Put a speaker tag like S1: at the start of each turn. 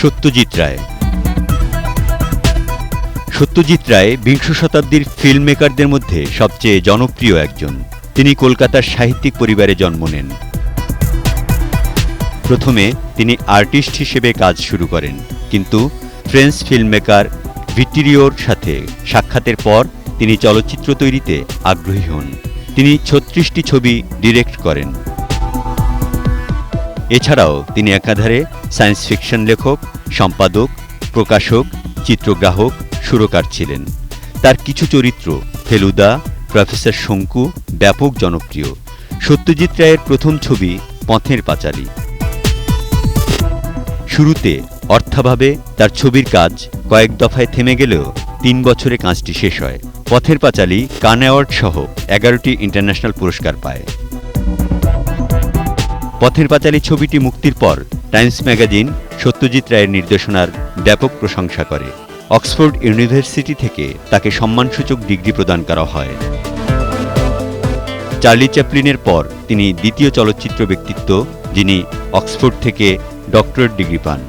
S1: সত্যজিৎ রায়। সত্যজিৎ রায় বিংশ শতাব্দীর ফিল্ম মেকারদের মধ্যে সবচেয়ে জনপ্রিয় একজন। তিনি কলকাতার সাহিত্যিক পরিবারে জন্ম নেন। প্রথমে তিনি আর্টিস্ট হিসেবে কাজ শুরু করেন, কিন্তু ফ্রেঞ্চ ফিল্ম মেকার ভিটিরিওর সাথে সাক্ষাতের পর তিনি চলচ্চিত্র তৈরিতে আগ্রহী হন। তিনি ছত্রিশটি ছবি ডিরেক্ট করেন। এছাড়াও তিনি একাধারে সায়েন্স ফিকশন লেখক, সম্পাদক, প্রকাশক, চিত্রগ্রাহক, সুরকার ছিলেন। তার কিছু চরিত্র ফেলুদা, প্রফেসর শঙ্কু ব্যাপক জনপ্রিয়। সত্যজিৎ রায়ের প্রথম ছবি পথের পাঁচালী। শুরুতে অর্থাভাবে তার ছবির কাজ কয়েক দফায় থেমে গেলেও তিন বছরে কাজটি শেষ হয়। পথের পাঁচালী কান অ্যাওয়ার্ড সহ এগারোটি ইন্টারন্যাশনাল পুরস্কার পায়। পথের পাঁচালী ছবিটি মুক্তির পর টাইমস ম্যাগাজিন সত্যজিৎ রায়ের নির্দেশনার ব্যাপক প্রশংসা করে। অক্সফোর্ড ইউনিভার্সিটি থেকে তাকে সম্মানসূচক ডিগ্রি প্রদান করা হয়। চার্লি চ্যাপলিনের পর তিনি দ্বিতীয় চলচ্চিত্র ব্যক্তিত্ব, যিনি অক্সফোর্ড থেকে ডক্টরেট ডিগ্রি পান।